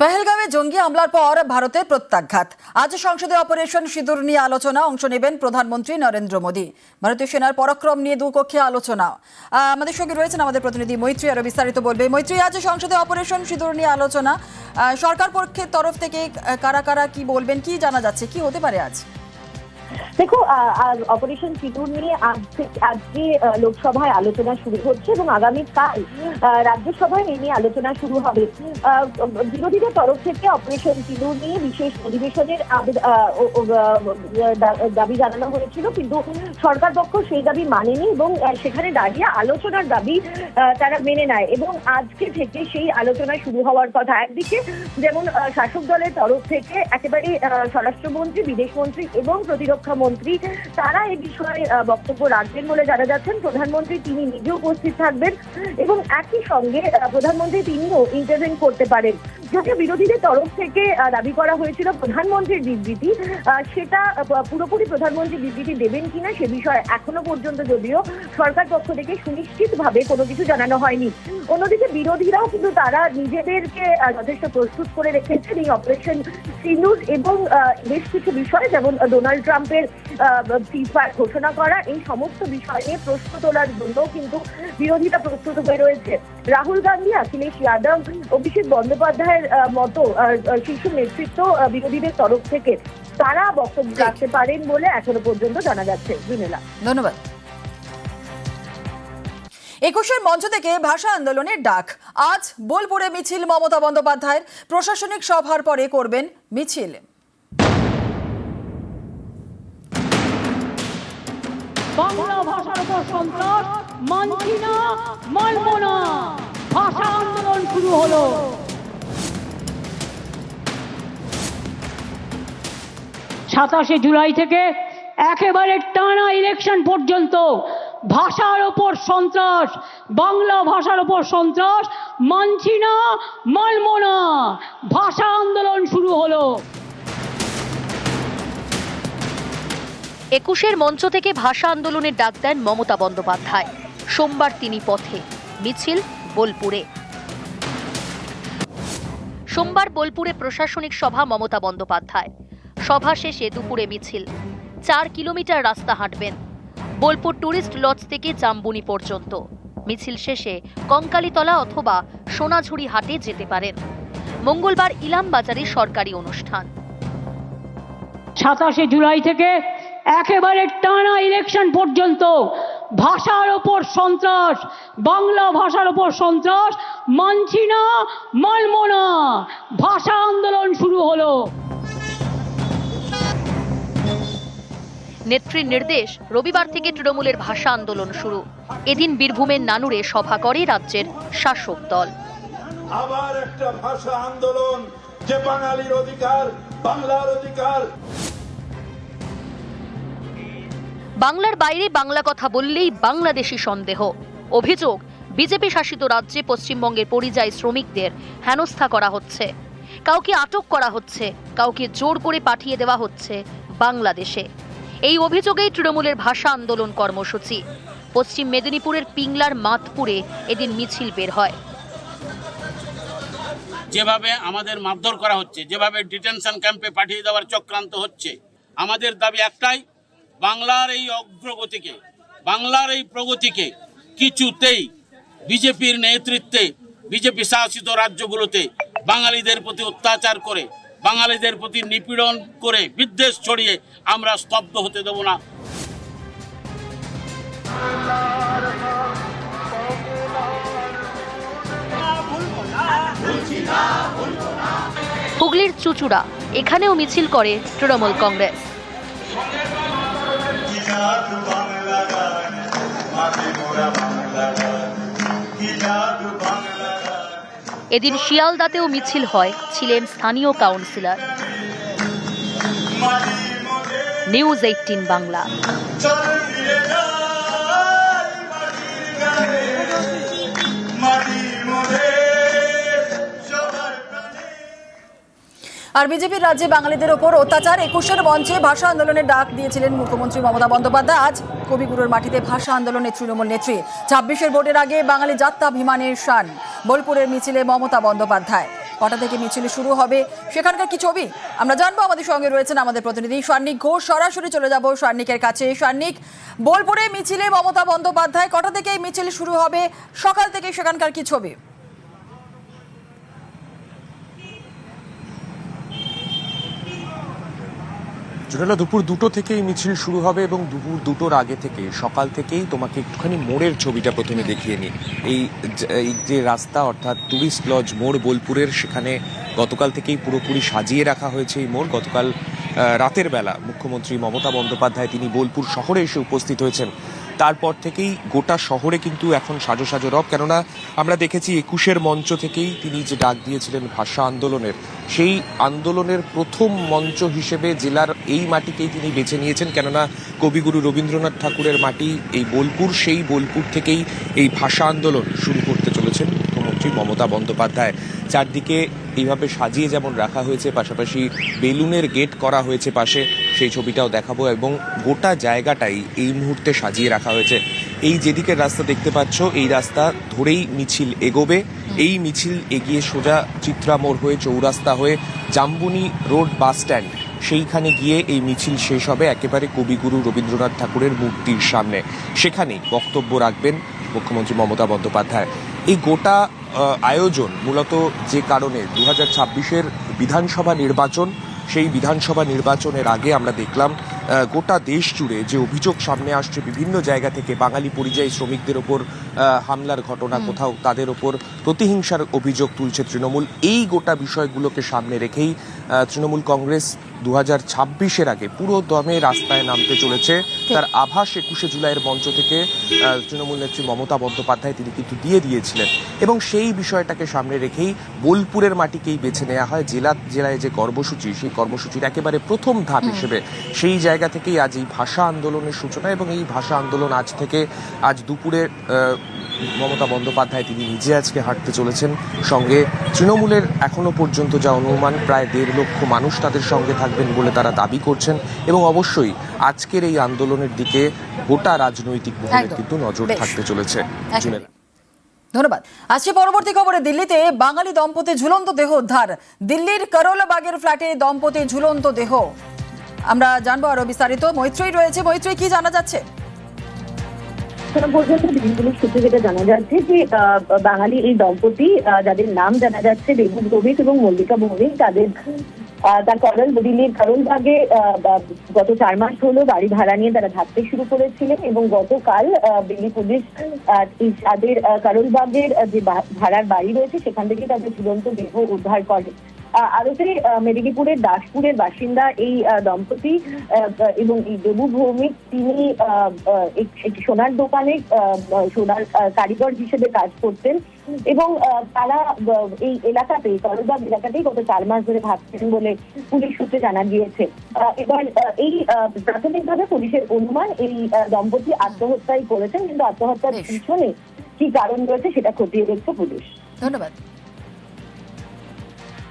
পেহেলগাঁওয়ে জঙ্গি হামলার পর ভারতের প্রত্যাঘাত। আজ সংসদে অপারেশন সিঁদুর নিয়ে আলোচনা অংশ নেবেন প্রধানমন্ত্রী নরেন্দ্র মোদী। ভারতীয় সেনার পরাক্রম নিয়ে দুকক্ষে আলোচনা। আমাদের সঙ্গে রয়েছেন আমাদের প্রতিনিধি মৈত্রী আরও বিস্তারিত বলবে। মৈত্রী, আজ সংসদে অপারেশন সিঁদুর নিয়ে আলোচনা। সরকার পক্ষের তরফ থেকে কারা কারা কি বলবেন, কি জানা যাচ্ছে, কি হতে পারে আজ? দেখো অপারেশন সিঁদুর নিয়ে আজকে লোকসভায় আলোচনা শুরু হচ্ছে এবং আগামীকাল রাজ্যসভায় এই নিয়ে আলোচনা শুরু হবে। বিরোধীদের তরফ থেকে অপারেশন সিঁদুর নিয়ে বিশেষ অধিবেশনের দাবি জানানো হয়েছিল, কিন্তু সরকার পক্ষ সেই দাবি মানেনি এবং সেখানে দাঁড়িয়ে আলোচনার দাবি তারা মেনে নেয় এবং আজকে থেকে সেই আলোচনা শুরু হওয়ার কথা। একদিকে যেমন শাসক দলের তরফ থেকে একেবারে স্বরাষ্ট্রমন্ত্রী বিদেশমন্ত্রী এবং প্রতিরক্ষা মন্ত্রী তারা এই বিষয়ে বক্তব্য রাখবেন বলে জানা যাচ্ছেন। প্রধানমন্ত্রী তিনি নিজে উপস্থিত থাকবেন এবং একই সঙ্গে প্রধানমন্ত্রী তিনিও ইন্টারভেন করতে পারেন। যদিও বিরোধীদের তরফ থেকে দাবি করা হয়েছিল প্রধানমন্ত্রীর বিবৃতি। সেটা পুরোপুরি প্রধানমন্ত্রী বিবৃতি দেবেন কিনা সে বিষয়ে এখনও পর্যন্ত যদিও সরকার পক্ষ থেকে সুনিশ্চিতভাবে কোনো কিছু জানানো হয়নি। অন্যদিকে বিরোধীরাও কিন্তু তারা নিজেদেরকে যথেষ্ট প্রস্তুত করে রেখেছেন এই অপারেশন সিন্দুর এবং বেশ কিছু বিষয়, যেমন ডোনাল্ড ট্রাম্পের ফিফার ঘোষণা করা, এই সমস্ত বিষয় প্রশ্ন তোলার জন্য কিন্তু বিরোধীরা প্রস্তুত হয়ে রয়েছে। রাহুল গান্ধী, অখিলেশ যাদব অভিষেক বন্দ্যোপাধ্যায়ের আহ, মতো শীর্ষ নেতৃত্ব বিরোধীদের তরফ থেকে তারা বক্তব্য রাখতে পারেন বলে এখনও পর্যন্ত জানা যাচ্ছে। বিমেলা। ধন্যবাদ। একুশের মঞ্চ থেকে ভাষা আন্দোলনের ডাক। আজ বোলপুরে মিছিল মমতা বন্দ্যোপাধ্যায়ের। প্রশাসনিক সভার পরে করবেন মিছিল। বাংলা ভাষার উপর সন্ত্রাস মানছি না মানব না। ভাষা আন্দোলন শুরু হলো। সাতাশে জুলাই থেকে একেবারে টানা ইলেকশন পর্যন্ত ভাষার ওপর সন্ত্রাস, বাংলা ভাষার ওপর সন্ত্রাস মানছি না মানব না ভাষা আন্দোলন শুরু হলো। একুশের মঞ্চ থেকে ভাষা আন্দোলনের ডাক দেন মমতা বন্দ্যোপাধ্যায়। সোমবার তিনি পথে, মিছিল বোলপুরে। সোমবার বোলপুরে প্রশাসনিক সভা মমতা বন্দ্যোপাধ্যায়। সভা শেষে দুপুরে মিছিল। চার কিলোমিটার রাস্তা হাঁটবেন। বোলপুর ট্যুরিস্ট লজ থেকে জাম্বুনি পর্যন্ত। মিছিল শেষে কঙ্কালীতলা অথবা সোনাঝুরি হাটে যেতে পারেন। মঙ্গলবার ইলাম বাজারে সরকারি অনুষ্ঠান। সাতাশে জুলাই থেকে একেবারে টানা ইলেকশন পর্যন্ত ভাষার ওপর সন্ত্রাস, বাংলা ভাষার ওপর সন্ত্রাস, মানছি না, মানব না। ভাষা আন্দোলন শুরু হলো। নেত্রীর নির্দেশ রবিবার থেকে তৃণমূলের ভাষা আন্দোলন শুরু। এদিন বীরভূমের নানুরে সভা করে রাজ্যের শাসক দল। আবার একটা ভাষা আন্দোলন যে বাঙালির অধিকার বাংলার অধিকার। বাংলার বাইরে বাংলা কথা বললেই বাংলাদেশি সন্দেহ। অভিযোগ বিজেপি শাসিত রাজ্যে পশ্চিমবঙ্গের পরিযায়ী শ্রমিকদের হেনস্থা করা হচ্ছে। কাউকে আটক করা হচ্ছে কাউকে জোর করে পাঠিয়ে দেওয়া হচ্ছে বাংলাদেশে। এই অভিযোগেই তৃণমূলের ভাষা আন্দোলন কর্মসূচি। পশ্চিম মেদিনীপুরের পিংলার মাতপুরে এদিন মিছিল বের হয়। যেভাবে আমাদের মারধর করা হচ্ছে, যেভাবে ডিটেনশন ক্যাম্পে পাঠিয়ে দেওয়ার চক্রান্ত হচ্ছে, আমাদের দাবি একটাই, বাংলার এই অগ্রগতিকে, বাংলার এই প্রগতিকে কিছুতেই বিজেপির নেতৃত্বে, বিজেপি শাসিত রাজ্যগুলোতে বাঙালিদের প্রতি অত্যাচার করে বাঙালিদের প্রতি নিপীড়ন করে বিদ্বেষ ছড়িয়ে আমরা স্তব্ধ হতে দেব না। হুগলির চুচুড়া এখানেও মিছিল করে তৃণমূল কংগ্রেস। এদিন শিয়ালদাতেও মিছিল হয়, ছিলেন স্থানীয় কাউন্সিলর। News eighteen Bangla. আর বিজেপির রাজ্যে বাঙালিদের ওপর অত্যাচার, একুশের মঞ্চে ভাষা আন্দোলনের ডাক দিয়েছিলেন মুখ্যমন্ত্রী মমতা বন্দ্যোপাধ্যায়। আজ কবিগুরুর মাটিতে ভাষা আন্দোলনের তৃণমূল নেত্রী। ছাব্বিশের ভোটের আগে বাঙালি যাত্রাভিমানের শান। বোলপুরের মিছিলে মমতা বন্দ্যোপাধ্যায়। কটা থেকে মিছিল শুরু হবে সেখানকার কি ছবি? আমরা জানব, আমাদের সঙ্গে রয়েছেন আমাদের প্রতিনিধি স্বর্ণিক ঘোষ। সরাসরি চলে যাব স্বর্ণিকের কাছে। স্বর্ণিক বোলপুরে মিছিলে মমতা বন্দ্যোপাধ্যায়, কটা থেকে মিছিল শুরু হবে? সকাল থেকে সেখানকার কি ছবি? জোনালা, দুপুর দুটো থেকেই মিছিল শুরু হবে এবং দুপুর দুটোর আগে থেকে, সকাল থেকেই তোমাকে একটুখানি মোড়ের ছবিটা প্রথমে দেখিয়ে নিই। এই এই যে রাস্তা, অর্থাৎ টুরিস্ট লজ মোড় বোলপুরের, সেখানে গতকাল থেকেই পুরোপুরি সাজিয়ে রাখা হয়েছে এই মোড়। গতকাল রাতের বেলা মুখ্যমন্ত্রী মমতা বন্দ্যোপাধ্যায় তিনি বোলপুর শহরে এসে উপস্থিত হয়েছেন। তারপর থেকেই গোটা শহরে কিন্তু এখন সাজো সাজো রব। কেননা আমরা দেখেছি একুশের মঞ্চ থেকেই তিনি যে ডাক দিয়েছিলেন ভাষা আন্দোলনের, সেই আন্দোলনের প্রথম মঞ্চ হিসেবে জেলার এই মাটিকেই তিনি বেছে নিয়েছেন। কেননা কবিগুরু রবীন্দ্রনাথ ঠাকুরের মাটি এই বোলপুর, সেই বোলপুর থেকেই এই ভাষা আন্দোলন শুরু মুখ্যমন্ত্রী মমতা বন্দ্যোপাধ্যায়। চারদিকে এইভাবে সাজিয়ে যেমন রাখা হয়েছে, পাশাপাশি বেলুনের গেট করা হয়েছে পাশে, সেই ছবিটাও দেখাবো এবং গোটা জায়গাটাই এই মুহূর্তে সাজিয়ে রাখা হয়েছে। এই যেদিকে রাস্তা দেখতে পাচ্ছ, এই রাস্তা ধরেই মিছিল এগোবে। এই মিছিল এগিয়ে সোজা চিত্রা মোড় হয়ে, চৌরাস্তা হয়ে জাম্বুনি রোড বাস স্ট্যান্ড, সেইখানে গিয়ে এই মিছিল শেষ হবে একেবারে কবিগুরু রবীন্দ্রনাথ ঠাকুরের মূর্তির সামনে। সেখানেই বক্তব্য রাখবেন মুখ্যমন্ত্রী মমতা বন্দ্যোপাধ্যায়। এই গোটা আয়োজন মূলত যে কারণে দু হাজার বিধানসভা নির্বাচন সেই বিধানসভা নির্বাচনের আগে আমরা দেখলাম গোটা দেশ জুড়ে যে অভিযোগ সামনে আসছে বিভিন্ন জায়গা থেকে বাঙালি পরিযায়ী শ্রমিকদের ওপর হামলার ঘটনা কোথাও তাদের ওপর প্রতিহিংসার অভিযোগ তুলছে তৃণমূল। এই গোটা বিষয়গুলোকে সামনে রেখেই তৃণমূল কংগ্রেস দু হাজার ছাব্বিশের আগে পুরো দমে রাস্তায় নামতে চলেছে। তার আভাস একুশে জুলাইয়ের মঞ্চ থেকে তৃণমূল নেত্রী মমতা বন্দ্যোপাধ্যায় তিনি কিন্তু দিয়ে দিয়েছিলেন। এবং সেই বিষয়টাকে সামনে রেখেই বোলপুরের মাটিকেই বেছে নেওয়া হয়। জেলা জেলায় যে কর্মসূচি সেই কর্মসূচির একেবারে প্রথম ধাপ হিসেবে সেই জায়গা থেকেই আজ এই ভাষা আন্দোলনের সূচনা এবং এই ভাষা আন্দোলন আজ থেকে আজ দুপুরে মমতা বন্দ্যোপাধ্যায় তিনি নিজে আজকে হাঁটতে চলেছেন। সঙ্গে তৃণমূলের এখনও পর্যন্ত যা অনুমান প্রায় দেড় লক্ষ মানুষ তাদের সঙ্গে থাকবেন বলে তারা দাবি করছেন এবং অবশ্যই আজকের এই আন্দোলনের দিকে গোটা রাজনৈতিক মহলের কিন্তু নজর। থাকতে চলেছে। ধন্যবাদ। আজকে পরবর্তী খবরে দিল্লিতে বাঙালি দম্পতি ঝুলন্ত দেহ উদ্ধার। দিল্লির করোলাবাগের ফ্ল্যাটে দম্পতি ঝুলন্ত দেহ। আমরা জানব আরও বিস্তারিত। মৈত্রী রয়েছে। মৈত্রী, কি জানা যাচ্ছে? জানা যাচ্ছে যে বাঙালি এই দম্পতি যাদের নাম জানা যাচ্ছে বেগুন ভৌমিক এবং মল্লিকা ভৌমিক, তাদের তার করল দিল্লির করলবাগে গত চার মাস হলো বাড়ি ভাড়া নিয়ে তারা থাকতে শুরু করেছিলেন এবং গতকাল দিল্লি পুলিশ তাদের করলবাগের যে ভাড়ার বাড়ি রয়েছে, সেখান থেকে তাদের ঝুলন্ত দেহ উদ্ধার করে। আরতের মেদিনীপুরের দাসপুরের বাসিন্দা এই দম্পতি এবং এই দেবু ভৌমিক তিনি একটি সোনার দোকানে সোনার কারিগর হিসেবে কাজ করতেন এবং তারা এই এলাকাতেই করবাগ এলাকাতেই গত চার মাস ধরে ভাবছেন বলে পুলিশ সূত্রে জানা গিয়েছে। এবার এই প্রাথমিকভাবে পুলিশের অনুমান এই দম্পতি আত্মহত্যাই করেছেন কিন্তু আত্মহত্যার। পিছনে কি কারণ রয়েছে সেটা খতিয়ে দেখছে পুলিশ। ধন্যবাদ।